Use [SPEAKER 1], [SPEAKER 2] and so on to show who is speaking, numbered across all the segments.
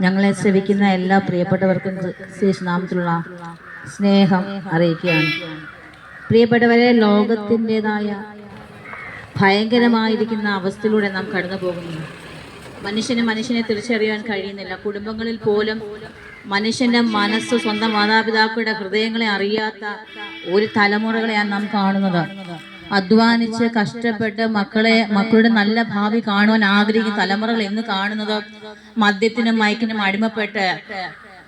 [SPEAKER 1] ഞങ്ങളെ ശ്രവിക്കുന്ന എല്ലാ പ്രിയപ്പെട്ടവർക്കും നാമത്തിലുള്ള സ്നേഹം അറിയിക്കുകയാണ്. പ്രിയപ്പെട്ടവരെ ലോകത്തിന്റെതായ ഭയങ്കരമായിരിക്കുന്ന അവസ്ഥയിലൂടെ നാം കടന്നു പോകുന്നു മനുഷ്യന് മനുഷ്യനെ തിരിച്ചറിയാൻ കഴിയുന്നില്ല. കുടുംബങ്ങളിൽ പോലും മനുഷ്യന്റെ മനസ്സ് സ്വന്തം മാതാപിതാക്കളുടെ ഹൃദയങ്ങളെ അറിയാത്ത ഒരു തലമുറകളെയാണ് നാം കാണുന്നത്. അധ്വാനിച്ച് കഷ്ടപ്പെട്ട് മക്കളെ മക്കളുടെ നല്ല ഭാവി കാണുവാൻ ആഗ്രഹിക്കുന്ന തലമുറകൾ എന്ന് കാണുന്നത് മദ്യത്തിനും മയക്കിനും അടിമപ്പെട്ട്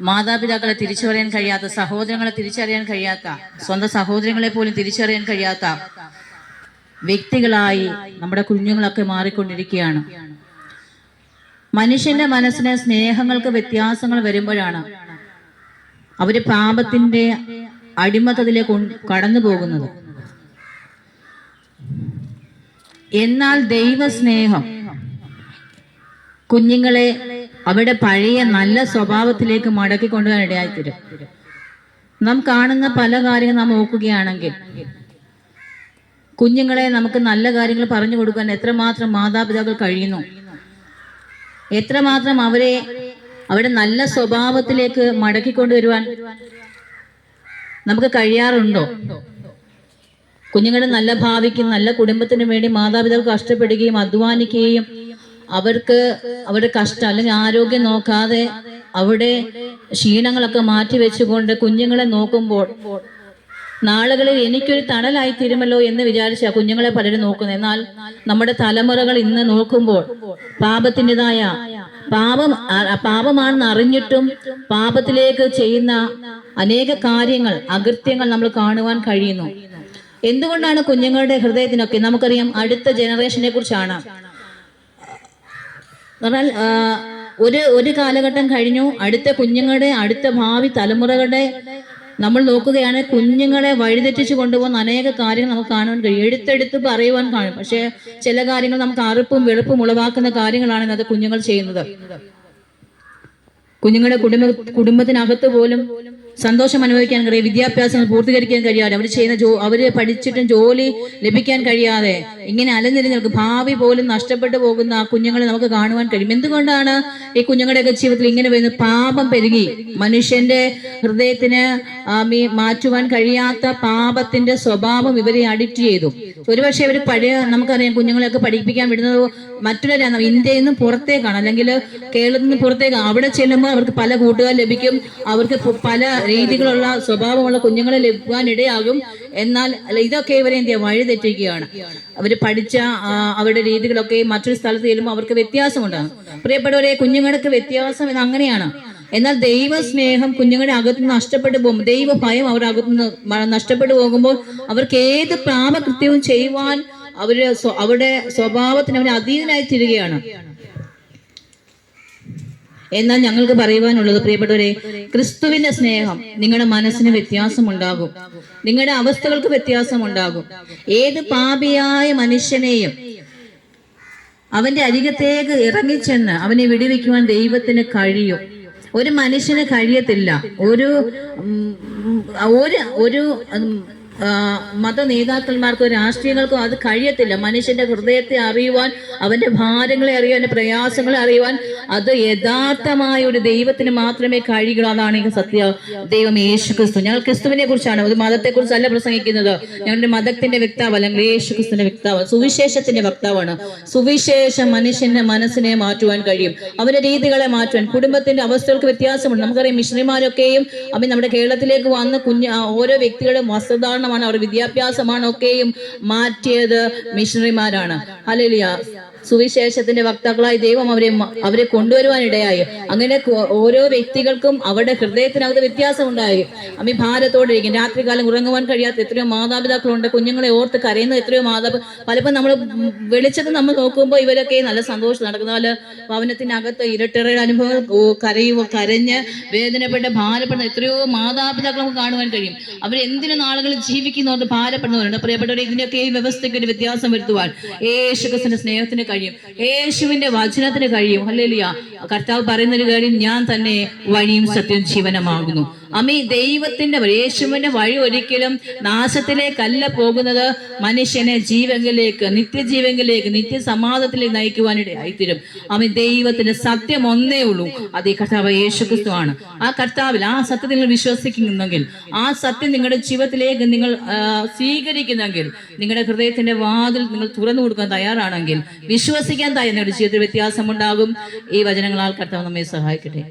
[SPEAKER 1] മാതാപിതാക്കളെ തിരിച്ചറിയാൻ കഴിയാത്ത സഹോദരങ്ങളെ തിരിച്ചറിയാൻ കഴിയാത്ത സ്വന്തം സഹോദരങ്ങളെ പോലും തിരിച്ചറിയാൻ കഴിയാത്ത വ്യക്തികളായി നമ്മുടെ കുഞ്ഞുങ്ങളൊക്കെ മാറിക്കൊണ്ടിരിക്കുകയാണ്. മനുഷ്യന്റെ മനസ്സിന് സ്നേഹങ്ങൾക്ക് വ്യത്യാസങ്ങൾ വരുമ്പോഴാണ് അവർ പാപത്തിന്റെ അടിമത്തത്തിലേക്ക് കടന്നു പോകുന്നത് എന്നാൽ ദൈവസ്നേഹം കുഞ്ഞുങ്ങളെ അവരുടെ പഴയ നല്ല സ്വഭാവത്തിലേക്ക് മടക്കി കൊണ്ടുവരാൻ ഇടയായിത്തരും. നാം കാണുന്ന പല കാര്യങ്ങൾ നാം നോക്കുകയാണെങ്കിൽ കുഞ്ഞുങ്ങളെ നമുക്ക് നല്ല കാര്യങ്ങൾ പറഞ്ഞു കൊടുക്കാൻ എത്രമാത്രം മാതാപിതാക്കൾ കഴിയുന്നു? എത്രമാത്രം അവരെ അവരുടെ നല്ല സ്വഭാവത്തിലേക്ക് മടക്കി കൊണ്ടുവരുവാൻ നമുക്ക് കഴിയാറുണ്ടോ? കുഞ്ഞുങ്ങളുടെ നല്ല ഭാവിക്കും നല്ല കുടുംബത്തിനും വേണ്ടി മാതാപിതാക്കൾ കഷ്ടപ്പെടുകയും അധ്വാനിക്കുകയും അവർക്ക് അവരുടെ കഷ്ടം അല്ലെങ്കിൽ ആരോഗ്യം നോക്കാതെ അവിടെ ക്ഷീണങ്ങളൊക്കെ മാറ്റി വെച്ചുകൊണ്ട് കുഞ്ഞുങ്ങളെ നോക്കുമ്പോൾ നാളുകളിൽ എനിക്കൊരു തണലായി തീരുമല്ലോ എന്ന് വിചാരിച്ച കുഞ്ഞുങ്ങളെ പലരും നോക്കുന്നത്. എന്നാൽ നമ്മുടെ തലമുറകൾ ഇന്ന് നോക്കുമ്പോൾ പാപത്തിന്റെതായ പാപം പാപമാണെന്ന് അറിഞ്ഞിട്ടും പാപത്തിലേക്ക് ചെയ്യുന്ന അനേക കാര്യങ്ങൾ അകൃത്യങ്ങൾ നമ്മൾ കാണുവാൻ കഴിയുന്നു. എന്തുകൊണ്ടാണ് കുഞ്ഞുങ്ങളുടെ ഹൃദയത്തിനൊക്കെ നമുക്കറിയാം അടുത്ത ജനറേഷനെ കുറിച്ചാണ് എന്നാൽ ഒരു ഒരു കാലഘട്ടം കഴിഞ്ഞു അടുത്ത കുഞ്ഞുങ്ങളുടെ അടുത്ത ഭാവി തലമുറകളുടെ നമ്മൾ നോക്കുകയാണ് കുഞ്ഞുങ്ങളെ വഴിതെറ്റിച്ച് കൊണ്ടുപോകുന്ന അനേക കാര്യങ്ങൾ നമുക്ക് കാണാൻ കഴിയും. എടുത്തെടുത്ത് പറയുവാൻ കാണും. പക്ഷേ ചില കാര്യങ്ങൾ നമുക്ക് അറുപ്പും വെളുപ്പും ഉളവാക്കുന്ന കാര്യങ്ങളാണ് ഇന്നത്തെ കുഞ്ഞുങ്ങൾ ചെയ്യുന്നത്. കുഞ്ഞുങ്ങളുടെ കുടുംബ കുടുംബത്തിനകത്ത് പോലും സന്തോഷം അനുഭവിക്കാൻ കഴിയും വിദ്യാഭ്യാസങ്ങൾ പൂർത്തീകരിക്കാൻ കഴിയാതെ അവർ ചെയ്യുന്ന ജോ അവർ പഠിച്ചിട്ടും ജോലി ലഭിക്കാൻ കഴിയാതെ ഇങ്ങനെ അലഞ്ഞിരുന്ന് നിൽക്കും ഭാവി പോലും നഷ്ടപ്പെട്ടു പോകുന്ന ആ കുഞ്ഞുങ്ങളെ നമുക്ക് കാണുവാൻ കഴിയും. എന്തുകൊണ്ടാണ് ഈ കുഞ്ഞുങ്ങളുടെയൊക്കെ ജീവിതത്തിൽ ഇങ്ങനെ വരുന്നത്? പാപം പെരുകി. മനുഷ്യന്റെ ഹൃദയത്തിന് മാറ്റുവാൻ കഴിയാത്ത പാപത്തിന്റെ സ്വഭാവം ഇവരെ അഡിക്റ്റ് ചെയ്തു. ഒരുപക്ഷെ ഇവർ പഴയ നമുക്കറിയാം കുഞ്ഞുങ്ങളെയൊക്കെ പഠിപ്പിക്കാൻ വിടുന്നത് മറ്റൊരു ഇന്ത്യയിൽ നിന്ന് പുറത്തേക്കാണ്. അല്ലെങ്കിൽ കേരളത്തിൽ നിന്ന് പുറത്തേക്കാണ്. അവിടെ ചെല്ലുമ്പോൾ അവർക്ക് പല കൂട്ടുകാർ ലഭിക്കും. അവർക്ക് പല രീതികളുള്ള സ്വഭാവമുള്ള കുഞ്ഞുങ്ങളെ ലഭിക്കാൻ ഇടയാകും. എന്നാൽ ഇതൊക്കെ ഇവരെ എന്ത് ചെയ്യുക? വഴിതെറ്റിക്കുകയാണ്. അവർ പഠിച്ച അവരുടെ രീതികളൊക്കെ മറ്റൊരു സ്ഥലത്ത് ചെല്ലുമ്പോൾ അവർക്ക് വ്യത്യാസമുണ്ടാകും. പ്രിയപ്പെട്ടവരെ കുഞ്ഞുങ്ങൾക്ക് വ്യത്യാസം ഇത് അങ്ങനെയാണ്. എന്നാൽ ദൈവ സ്നേഹം കുഞ്ഞുങ്ങളുടെ അകത്ത് നഷ്ടപ്പെട്ടു പോകും ദൈവ ഭയം അവരുടെ അകത്ത് നഷ്ടപ്പെട്ടു പോകുമ്പോൾ അവർക്ക് ഏത് പാപകൃത്യവും ചെയ്യുവാൻ അവർ അവരുടെ സ്വഭാവത്തിന് അവർ അധീനനായി തീരുകയാണ്. എന്നാൽ ഞങ്ങൾക്ക് പറയുവാനുള്ളത് പ്രിയപ്പെട്ടവരെ ക്രിസ്തുവിന്റെ സ്നേഹം നിങ്ങളുടെ മനസ്സിന് വ്യത്യാസമുണ്ടാകും. നിങ്ങളുടെ അവസ്ഥകൾക്ക് വ്യത്യാസമുണ്ടാകും. ഏത് പാപിയായ മനുഷ്യനെയും അവന്റെ അരികത്തേക്ക് ഇറങ്ങിച്ചെന്ന് അവനെ വിടുവിക്കുവാൻ ദൈവത്തിന് കഴിയും. ഒരു മനുഷ്യന് കഴിയത്തില്ല. ഒരു ഒരു മത നേതാക്കന്മാർക്കോ രാഷ്ട്രീയങ്ങൾക്കോ അത് കഴിയത്തില്ല. മനുഷ്യന്റെ ഹൃദയത്തെ അറിയുവാൻ അവന്റെ ഭാരങ്ങളെ അറിയുവാൻ അവന്റെ പ്രയാസങ്ങളെ അറിയുവാൻ അത് യഥാർത്ഥമായ ഒരു ദൈവത്തിന് മാത്രമേ കഴിയുള്ളൂ അതാണ് ഈ സത്യ ദൈവം യേശു ക്രിസ്തു ഞങ്ങൾ ക്രിസ്തുവിനെ കുറിച്ചാണ്. ഒരു മതത്തെ കുറിച്ചല്ല പ്രസംഗിക്കുന്നത്. ഞങ്ങളുടെ മതത്തിന്റെ വ്യക്താവ് അല്ലെങ്കിൽ യേശു ക്രിസ്തുവിന്റെ വ്യക്താവ് സുവിശേഷത്തിന്റെ വക്താവാണ് സുവിശേഷം മനുഷ്യന്റെ മനസ്സിനെ മാറ്റുവാൻ കഴിയും. അവരുടെ രീതികളെ മാറ്റുവാൻ കുടുംബത്തിന്റെ അവസ്ഥകൾക്ക് വ്യത്യാസമുണ്ട്. നമുക്കറിയാം മിഷണറിമാരൊക്കെയും അവൻ നമ്മുടെ കേരളത്തിലേക്ക് വന്ന് കുഞ്ഞ് ഓരോ ഓരോ വ്യക്തികളുടെ വസ്ത്രധാരണമാണ് അവരുടെ വിദ്യാഭ്യാസമാണ് ഒക്കെയും മാറ്റിയത് മിഷണറിമാരാണ്. ഹല്ലേലൂയ. സുവിശേഷത്തിന്റെ വക്താക്കളായി ദൈവം അവരെ അവരെ കൊണ്ടുവരുവാൻ ഇടയായി അങ്ങനെ ഓരോ വ്യക്തികൾക്കും അവരുടെ ഹൃദയത്തിനകത്ത് വ്യത്യാസം ഉണ്ടായി അമ്മി ഭാരത്തോടെ ഇരിക്കും രാത്രികാലം ഉറങ്ങുവാൻ കഴിയാത്ത എത്രയോ മാതാപിതാക്കളുണ്ട്. കുഞ്ഞുങ്ങളെ ഓർത്ത് കരയുന്ന എത്രയോ മാതാപിതാ പലപ്പോൾ നമ്മൾ വെളിച്ചത്ത് നമ്മൾ നോക്കുമ്പോൾ ഇവരൊക്കെ നല്ല സന്തോഷം നടക്കുന്ന. പോലെ ഭവനത്തിനകത്ത് ഇരട്ടറയുടെ അനുഭവം കരയുക കരഞ്ഞ് വേദനപ്പെട്ട് ഭാരപ്പെടുന്ന എത്രയോ മാതാപിതാക്കൾ നമുക്ക് കാണുവാൻ കഴിയും. അവർ എന്തിനു നാളുകളിൽ ജീവിക്കുന്നവർക്ക് ഭാരപ്പെടുന്നവരുണ്ട്. പ്രിയപ്പെട്ടവരെ ഇതിനൊക്കെ ഈ വ്യവസ്ഥയ്ക്ക് ഒരു വ്യത്യാസം വരുത്തുവാൻ. യേശു ക്രിസ്തുവിന്റെ സ്നേഹത്തിന് കഴിയും. യേശുവിന്റെ വചനത്തിന് കഴിയും. അല്ലേലിയ കർത്താവ് പറയുന്ന ഒരു കാര്യം ഞാൻ തന്നെ വഴിയും സത്യം ജീവനമാകുന്നു. അമ്മ ദൈവത്തിന്റെ യേശുവിന്റെ വഴി ഒരിക്കലും നാശത്തിലേക്കല്ല പോകുന്നത്. മനുഷ്യനെ ജീവങ്കിലേക്ക് നിത്യജീവങ്കിലേക്ക് നിത്യസമാധത്തിലേക്ക് നയിക്കുവാനിടയായിത്തീരും അമ്മ ദൈവത്തിന്റെ സത്യം ഒന്നേ ഉള്ളൂ. അത് ഈ കർത്താവ് യേശു ക്രിസ്തുവാണ് ആ കർത്താവിൽ ആ സത്യത്തിൽ നിങ്ങൾ വിശ്വസിക്കുന്നെങ്കിൽ ആ സത്യം നിങ്ങളുടെ ജീവിതത്തിലേക്ക് നിങ്ങൾ സ്വീകരിക്കുന്നെങ്കിൽ നിങ്ങളുടെ ഹൃദയത്തിന്റെ വാതിൽ നിങ്ങൾ തുറന്നു കൊടുക്കാൻ തയ്യാറാണെങ്കിൽ വിശ്വസിക്കാൻ നിങ്ങളുടെ ജീവിതത്തിൽ വ്യത്യാസമുണ്ടാകും. ഈ വചനങ്ങളാൽ കർത്താവ് നമ്മെ സഹായിക്കട്ടെ.